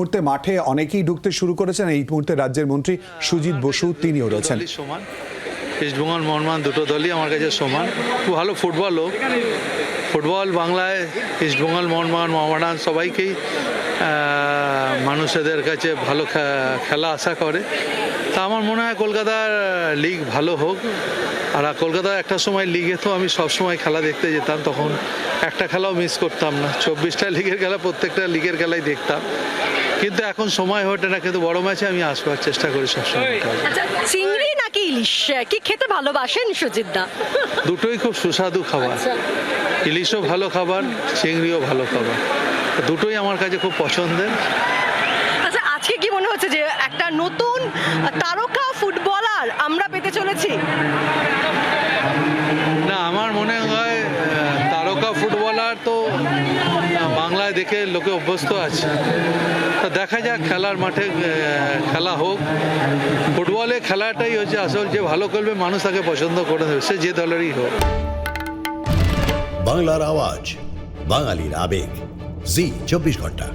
মুহূর্তে মাঠে অনেকেই ঢুকতে শুরু করেছেন। এই মুহূর্তে রাজ্যের মন্ত্রী সুজিত বসু তিনিও রয়েছেন। সমান। ইস্টবেঙ্গল মোহনবাগান দুটো দলই আমার কাছে সমান। খুব ভালো ফুটবল হোক ফুটবল বাংলায় ইস্টবেঙ্গল মোহনবাগান মোহামেডান সবাইকেই মানুষদের কাছে ভালো খেলা আশা করে। তা আমার মনে হয় কলকাতার লিগ ভালো হোক। আর কলকাতার একটা সময় লিগে তো আমি সব সময় খেলা দেখতে যেতাম, তখন একটা খেলাও মিস করতাম না। চব্বিশটা লিগের খেলা, প্রত্যেকটা লিগের খেলাই দেখতাম। কিন্তু এখন সময় ওঠে না কিন্তু বড় ম্যাচে আমি আসবার চেষ্টা করি সবসময়। আচ্ছা চিংড়ি নাকি ইলিশ? কি খেতে ভালোবাসেন সুজিত দা? দুটোই খুব সুস্বাদু খাবার। ইলিশও ভালো খাবার চিংড়িও ভালো খাবার। দুটোই আমার কাছে খুব পছন্দের। আচ্ছা আজকে কি মনে হচ্ছে যে একটা নতুন তারকা ফুটবলার আমরা পেতে চলেছি? না আমার মনে হয় তারকা ফুটবলার তো বাংলায় দেখে লোকে অভ্যস্ত আছে। তা দেখা যাক, খেলার মাঠে খেলা হোক। ফুটবলে খেলাটাই হচ্ছে আসল, যে ভালো করবে মানুষ তাকে পছন্দ করে দেবে সে যে দলেরই হোক। বাংলার আওয়াজ, বাঙালির আবেগ। জি, চব্বিশ ঘণ্টা।